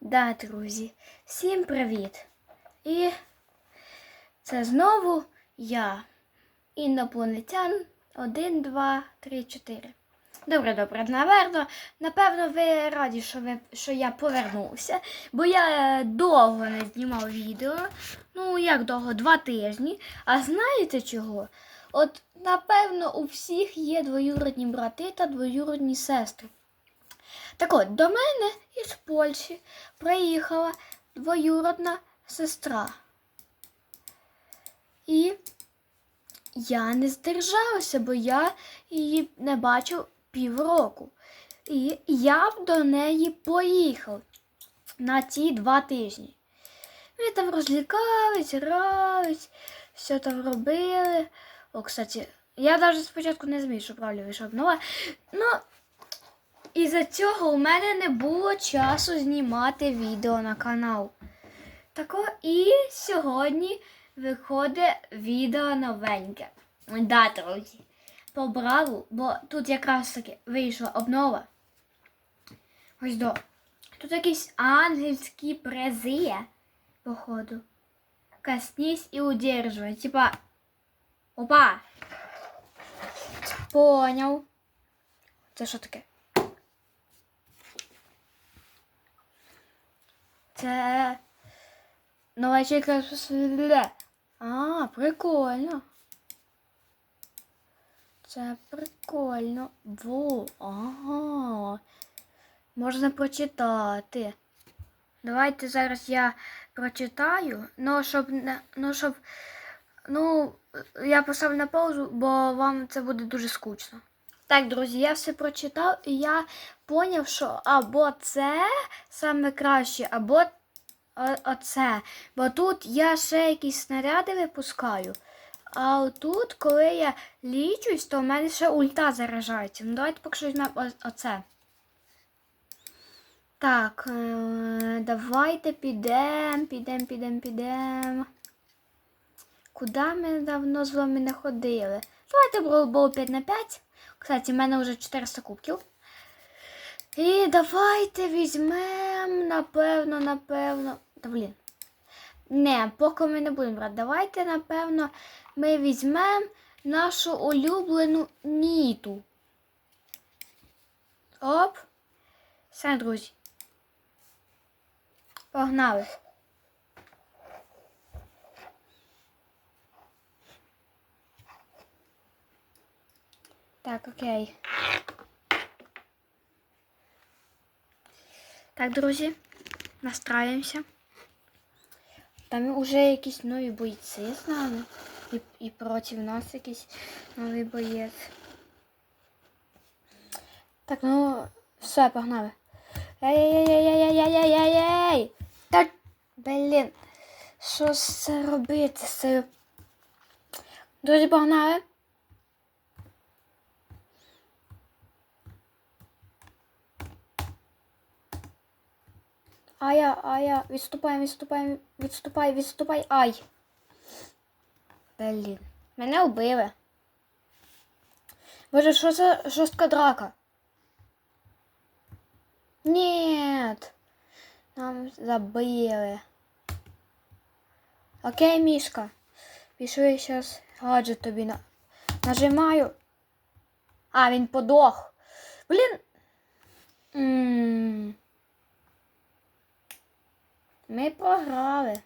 Да, друзі, всім привіт! І це знову я, інопланетян 1, 2, 3, 4. Добре, добре, наверно, напевно, ви раді, що, ви, що я повернувся, бо я е, довго не знімав відео. Ну, як довго, два тижні. А знаєте чого? От, напевно, у всіх є двоюродні брати та двоюродні сестри. Так от, до мене із Польщі приїхала двоюродна сестра. І я не здержалася, бо я її не бачив півроку. І я до неї поїхав на ці два тижні. Ми там розлікались, грались, все там робили. О, кстати, я навіть спочатку не зміг, що правильно вийшов нова. Ну, із-за цього у мене не було часу знімати відео на канал. Тако і сьогодні виходить відео новеньке. Да, друзі. По браву, бо тут якраз таки вийшла обнова. Ось до. Тут якісь ангельські призи, походу. Коснись і удерживай. Типа. Опа! Поняв. Це що таке? Це нова ячейка. А, прикольно. Це прикольно. Во, ага. Можна прочитати. Давайте зараз я прочитаю. Ну, щоб. Ну, щоб. Ну, я поставлю на паузу, бо вам це буде дуже скучно. Так, друзі, я все прочитав і я поняв, що або це саме краще, або оце. Бо тут я ще якісь снаряди випускаю. А отут, коли я лічусь, то в мене ще ульта заражається. Ну давайте поки що візьмемо оце. Так, е, давайте підемо, підемо, підемо, підемо. Куди ми давно з вами не ходили? Давайте було 5 на 5. Кстати, в мене вже 400 кубків. І давайте візьмемо, напевно, напевно. Та блін. Не, поки ми не будемо брати. Давайте, напевно, ми візьмемо нашу улюблену ніту. Оп. Все, друзі. Погнали. Так, окей. Так, друзі, настраємося. Там вже якісь нові бойці з нами. І, і проти нас якийсь новий боєць. Так, ну, все, погнали. Ей-ей-ей-ей-ей-ей-ей-ей! Та, блін, що ж це робити? Друзі, погнали. Ая, ая, відступаємо, відступаємо, відступай, відступай, ай. Блін, мене вбили. Боже, що за жорстка драка? Нет. Нам забили. Окей, Мішка. Пішли зараз гаджет тобі на... Нажимаю. А, він подох. Блін. М. Ми програли.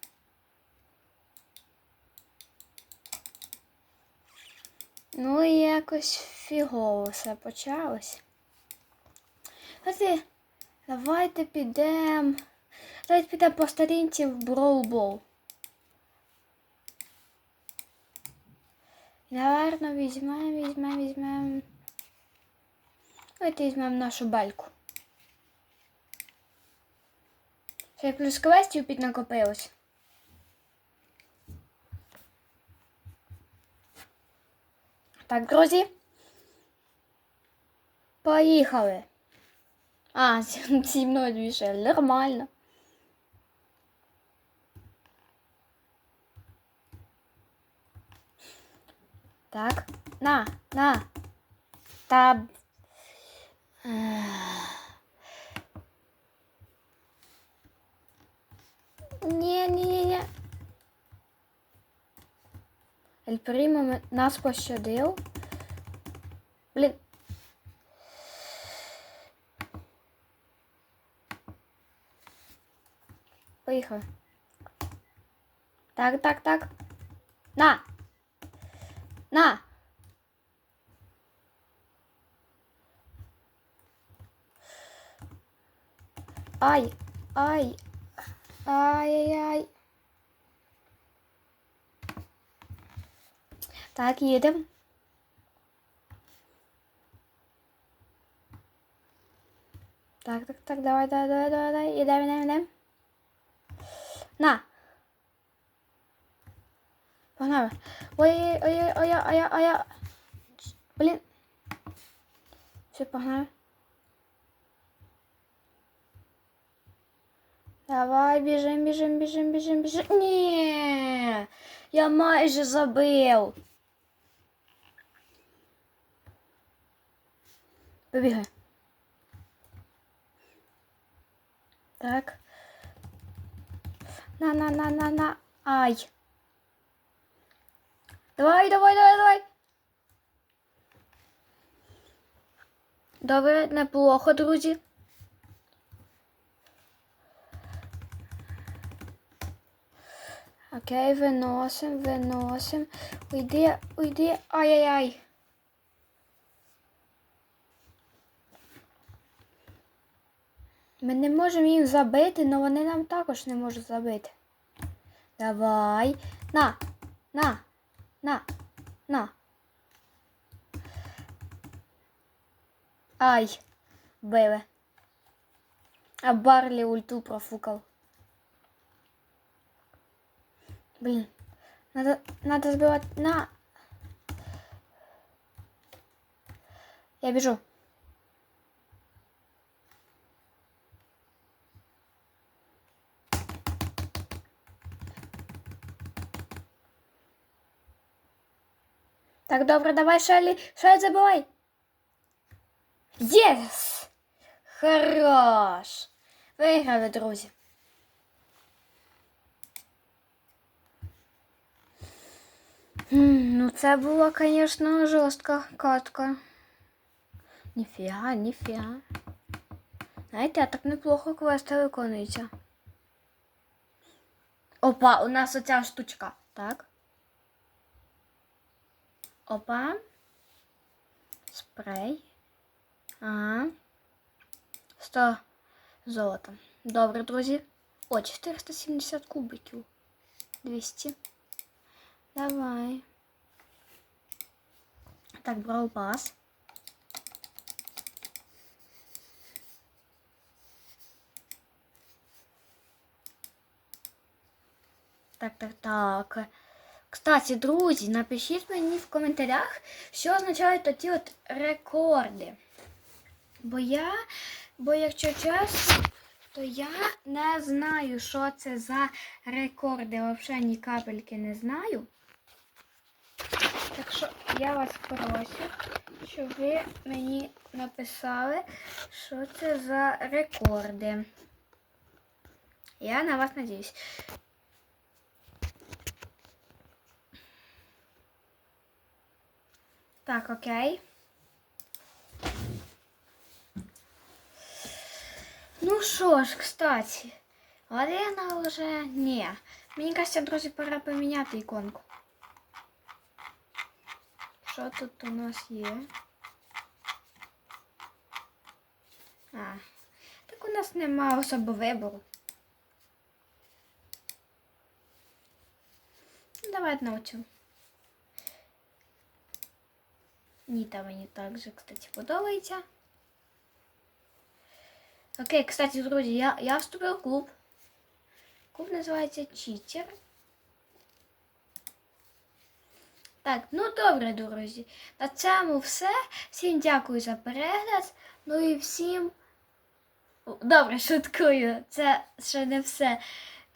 Ну і якось фігово все почалось. Давайте, давайте підемо. Давайте підемо по старінці в Броубол. Наверно, візьмемо, візьмемо, візьмемо. Давайте візьмемо нашу бельку. Ще плюс квестів піднакопилось. Так, друзі. Поїхали. А, зі мною більше. Нормально. Так, на, на. Та. Ні, ні. Ель Прімо нас пощадив. Блін. Поїхали. Так, так, так. На. На. Ай, ай, ай-яй-яй. Так, їдемо. Так, так, так, давай, давай, давай, давай, давай, ідемо, ідемо, ідемо. На. Погнали. Ой, ой, ой, ой, ой, ой, ой. Блін. Все, погнали. Давай, біжим, біжим, біжим, біжим, біжим. Ні, я майже забив. Побігай. Так. На, на, на, на, на. Ай. Давай, давай, давай, давай. Добре, неплохо, друзі. Окей, виносим, виносим. Уйди, уйди. Ай-яй-яй. Ми не можемо їх забити, але вони нам також не можуть забити. Давай. На, на, на, на. Ай, били. А Барлі ульту профукав. Блин. Надо, надо сбивать на. Я бежу. Так, добре, давай, Шелі. Шелі, забивай. Єс! Хорош! Виграли, друзі. Ну, це була, звісно, жорстка катка. Ніфіга, ніфіга. Знаєте, а так неплохо квести виконується. Опа, у нас оця штучка. Так. Опа. Спрей. Ага. 100 золота. Добре, друзі. О, 470 кубиків. 200. Давай. Так, брал пас. Так, так, так. Кстати, друзі, напишіть мені в коментарях, що означають оті от рекорди. Бо я, бо якщо чесно, то я не знаю, що це за рекорди. Взагалі ні капельки не знаю. Так що я вас прошу, щоб ви мені написали, що це за рекорди. Я на вас надіюсь. Так, окей. Ну що ж, кстати, арена вже... Ні. Мені кажется, друзі, пора поміняти іконку. Що тут у нас є? А, так у нас нема особо вибору. Давай научу. Ніта мені також, кстати, подобається. Окей, кстати, друзі, я, я вступив в клуб. Клуб називається Читер. Так, ну добре, друзі. На цьому все. Всім дякую за перегляд. Ну і всім. Добре, шуткую. Це ще не все.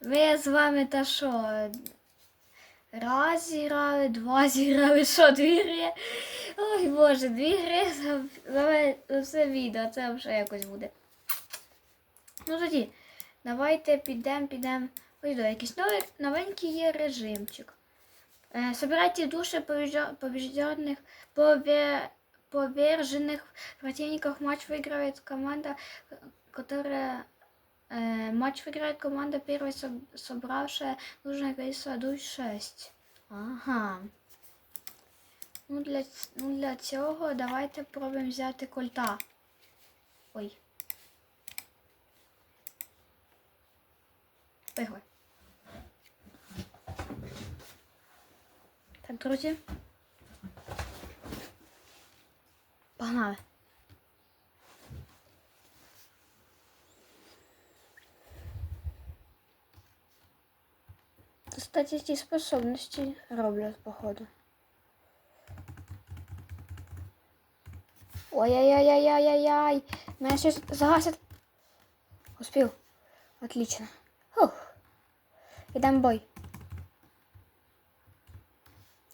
Ми з вами та що? Раз зіграли, два зіграли, що дві гри. Ой боже, дві гри за, все відео, це вже якось буде. Ну тоді, давайте підемо, підемо. Ой, до якийсь новий новенький є режимчик. Е, Собирайте души побежденных, поверженных противников. Матч выигрывает команда, которая э, е, матч выиграет команда, первая собравшая нужное количество душ 6. Ага. Ну для, ну для цього давайте пробуємо взяти кольта. Ой. Ой, ой. Так, друзі. Погнали. Кстати, ці способності роблять, походу. Ой-яй-яй-яй-яй-яй-яй. Меня сейчас загасят. Успел. Отлично. Фух. И дам бой.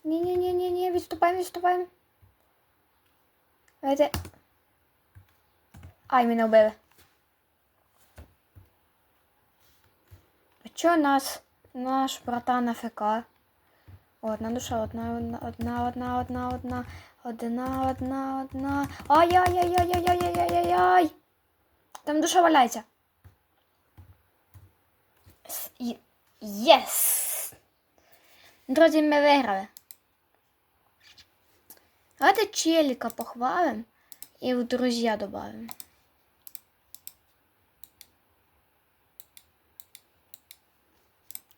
Не-не-не-не-не, выступаем, відступаємо. Давайте. Ай, мене убили. А чо нас? Наш братан АФК? Одна душа, одна, одна, одна, одна, одна, одна, одна, одна, одна. Ай-яй-яй-яй-яй-яй-яй-яй-яй-яй. Там душа валяється. Єс! Друзі, ми виграли. А это челика похвалим и в друзья добавим.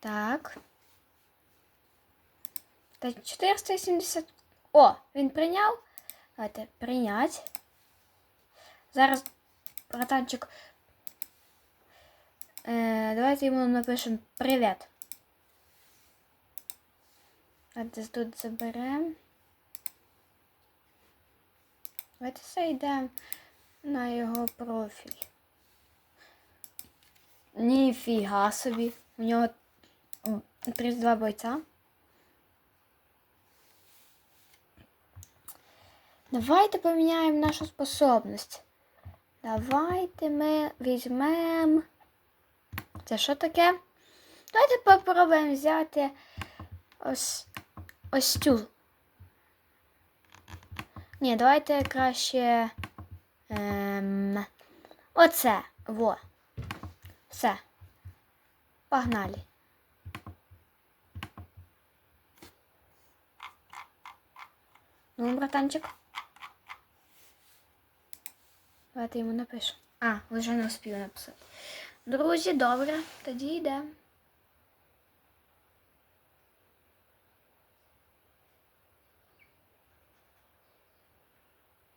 Так. Та 470. О, он принял. Это принять. Зараз братанчик. Е, Давайте ему напишем привет. Давайте тут заберемо. Давайте зайдемо на його профіль. Ніфіга собі. У нього 32 бойця. Давайте поміняємо нашу способність. Давайте ми візьмемо... Це що таке? Давайте попробуємо взяти ось ось цю. Ні, давайте краще. Ем, Оце. Во. Все. Погнали. Ну, братанчик. Давайте йому напишемо. А, вже не успів написати. Друзі, добре, тоді йдемо.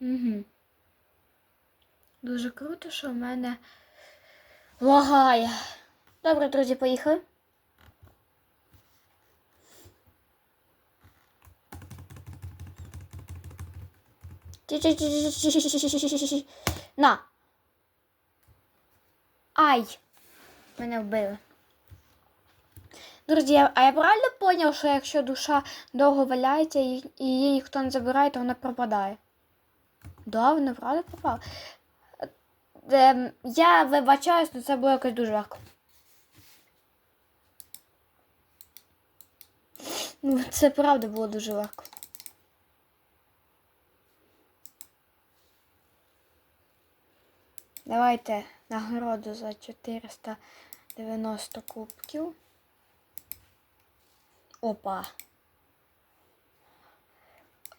Угу. Дуже круто, що в мене лагає. Добре, друзі, поїхали. На. Ай! Мене вбили. Друзі, а я правильно поняв, що якщо душа довго валяється і її ніхто не забирає, то вона пропадає? Да, вона правда пропала. Ем, я вибачаюсь, але це було якось дуже легко. Ну, це правда було дуже легко. Давайте нагороду за 490 кубків. Опа.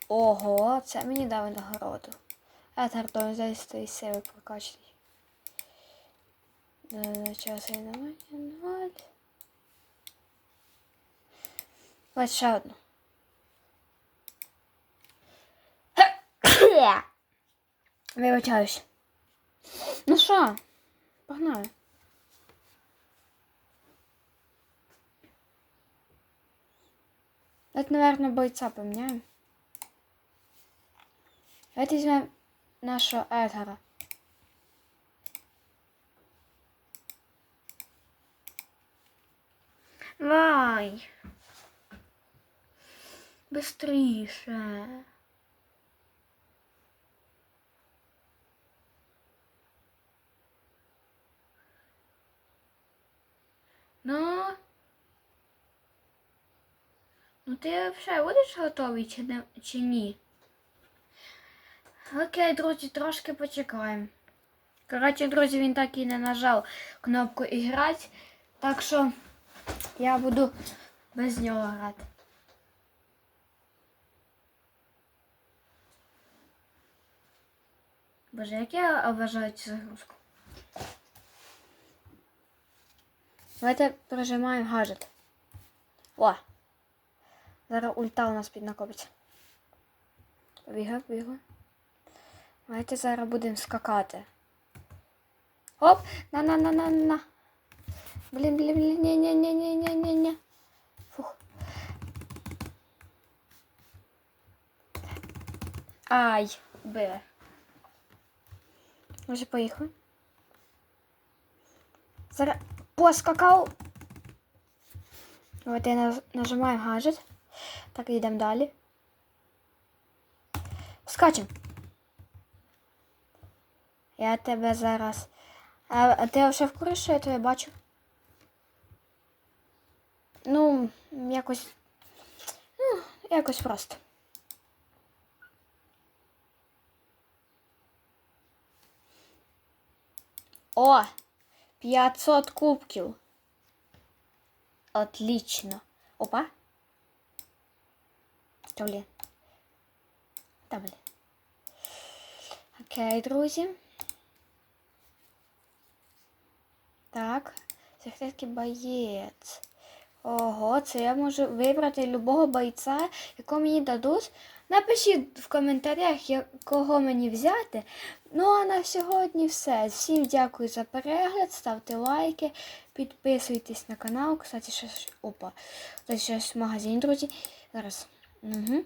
Ого, це мені дали нагороду. Етер то здесь стоїть сили прокачаний. На час і немає. Ноль. Ось ще одну. Вибачаюсь. Ну що, погнали. Давайте, наверное, бойца поменяем. Давайте возьмем Нашего этого Вай! Быстріше. Ну, ну ти взагалі будеш готовий чи не чи ні? Окей, друзі, трошки почекаємо. Коротше, друзі, він так і не нажав кнопку іграти, так що я буду без нього грати. Боже, як я обожаю цю загрузку. Давайте прожимаємо гаджет. О! Зараз ульта у нас піднакопиться. Побігай, побігай. Давайте зараз будемо скакати. Оп! На-на-на-на-на. Блін, блін, блін, ні, ні, ні, ні, ні, ні, ні. Фух. Ай, бе. Може, поїхали? Зараз поскакав. Давайте наж- нажимаємо гаджет. Так, йдемо далі. Скачемо. Я тебе зараз. А, ти вже в курсі, що я тебе бачу? Ну, якось. Ну, якось просто. О! 500 кубків. Отлично. Опа. Та блін. Окей, друзі. Так. Секретний боєць. Ого, це я можу вибрати любого бойця, якого мені дадуть. Напишіть в коментарях, якого мені взяти. Ну а на сьогодні все. Всім дякую за перегляд, ставте лайки, підписуйтесь на канал. Кстати, щось. Опа. Тут щось магазин, друзі. Зараз. Угу.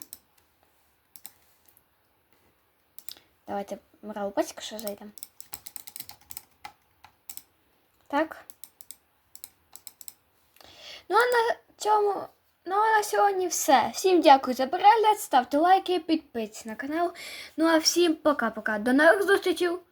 Давайте мравпацька що зайдемо. Так. Ну а на цьому. Ну а на сьогодні все. Всім дякую за перегляд, ставте лайки, підписуйтесь на канал. Ну а всім пока-пока. До нових зустрічей!